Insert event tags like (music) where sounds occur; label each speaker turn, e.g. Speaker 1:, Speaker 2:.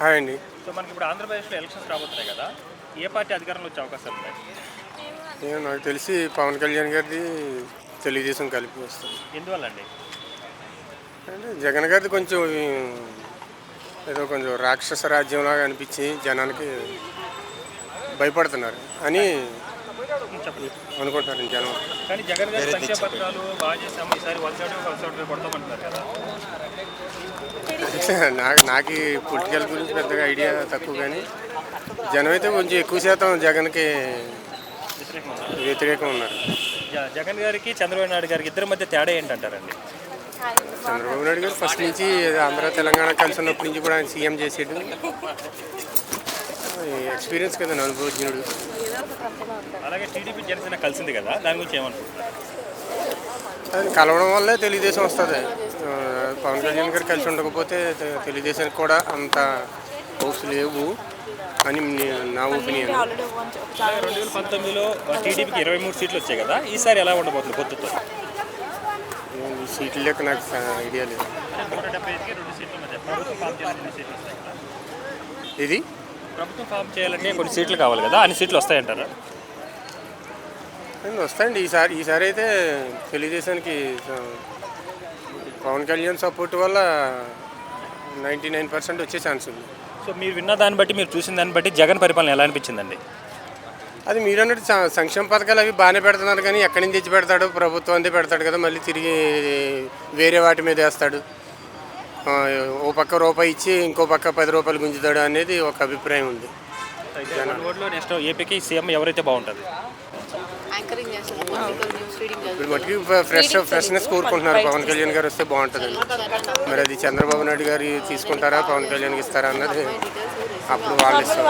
Speaker 1: Hi అండి.
Speaker 2: So మనకి ఇప్పుడు ఆంధ్రప్రదేశ్లో ఎలక్షన్స్ రాబోతున్నాయి కదా ఏ పార్టీ అధికారంలో వచ్చే అవకాశాలు ఉన్నాయి?
Speaker 1: నేను నాకు తెలిసి పవన్ కళ్యాణ్ గారిది తెలుగుదేశం కలిపి వస్తుంది.
Speaker 2: ఎందువల్ల అండి?
Speaker 1: అంటే జగన్ గారిది కొంచెం ఏదో కొంచెం రాక్షస రాజ్యంలాగా అనిపించి జనానికి భయపడుతున్నారు. అని అనుకుంటున్నారు జనం.
Speaker 2: కానీ జగన్ గారి సంక్షేమ పథకాలు బాగా చేసాము ఈసారి సెవెంటీ కొడతామంటున్నారు కదా. (laughs)
Speaker 1: నాకు నాకు ఈ పొలిటికల్ గురించి పెద్దగా ఐడియా తక్కువ కానీ జనం అయితే కొంచెం ఎక్కువ శాతం జగన్కి. వ్యతిరేకం ఉన్నారు.
Speaker 2: జ- జగన్ గారికి చంద్రబాబు నాయుడు గారికి ఇద్దరి మధ్య తేడా ఏంటంటారండి?
Speaker 1: చంద్రబాబు నాయుడు గారు ఫస్ట్ నుంచి ఆంధ్ర తెలంగాణ కలిసి ఉన్నప్పటి నుంచి కూడా ఆయన సీఎం చేసాడు. ఎక్స్పీరియన్స్ కదా అనుభవజ్ఞుడు.
Speaker 2: అలాగే టీడీపీ జనసేన కలిసింది కదా దాని గురించి ఏమనుకుంటున్నారు?
Speaker 1: అది కలవడం వల్లే తెలుగుదేశం వస్తుంది. ఆ, పవన్ కళ్యాణ్ గారు కలిసి ఉండకపోతే తెలుగుదేశానికి కూడా అంత హోప్స్ లేవు అని నే- ఒపీనియన్.
Speaker 2: రెండు వేల పంతొమ్మిదిలో టీడీపీకి ఇరవై మూడు సీట్లు వచ్చాయి కదా ఈసారి ఎలా ఉండబోతుంది పొత్తుతో?
Speaker 1: సీట్లు లెక్క నాకు ఐడియా లేదు. ఇది
Speaker 2: ప్రభుత్వం ఫామ్ చేయాలంటే కొన్ని సీట్లు కావాలి కదా అన్ని సీట్లు వస్తాయంటారా?
Speaker 1: వస్తాయండి ఈసారి ఈసారి అయితే తెలుగుదేశానికి పవన్ కళ్యాణ్ సపోర్ట్ వల్ల నైంటీ నైన్ పర్సెంట్ వచ్చే ఛాన్స్ ఉంది.
Speaker 2: సో మీరు విన్న దాన్ని బట్టి మీరు చూసిన దాన్ని బట్టి జగన్ పరిపాలన ఎలా అనిపించిందండి?
Speaker 1: అది మీరు అన్నట్టు సంక్షేమ పథకాలు అవి బాగానే పెడుతున్నారు కానీ ఎక్కడి నుంచి తెచ్చి పెడతాడు? ప్రభుత్వం అంతే పెడతాడు కదా మళ్ళీ తిరిగి వేరే వాటి మీద వేస్తాడు. ఓ పక్క రూపాయి ఇచ్చి ఇంకో పక్క పది రూపాయలు గుంజుతాడు అనేది ఒక అభిప్రాయం ఉంది.
Speaker 2: నెక్స్ట్ ఏపీకి సీఎం ఎవరైతే బాగుంటుంది
Speaker 3: యాంకరింగ్ చేస్తారు పొలిటికల్ న్యూస్ రీడింగ్
Speaker 1: ఇప్పుడు మటుకి ఫ్రెష్ ఫ్రెష్నెస్ కోరుకుంటున్నారు పవన్ కళ్యాణ్ గారు వస్తే బాగుంటుందని మరి అది చంద్రబాబు నాయుడు గారు తీసుకుంటారా పవన్ కళ్యాణ్కి ఇస్తారా అన్నది అప్పుడు వాళ్ళు ఇస్తారు.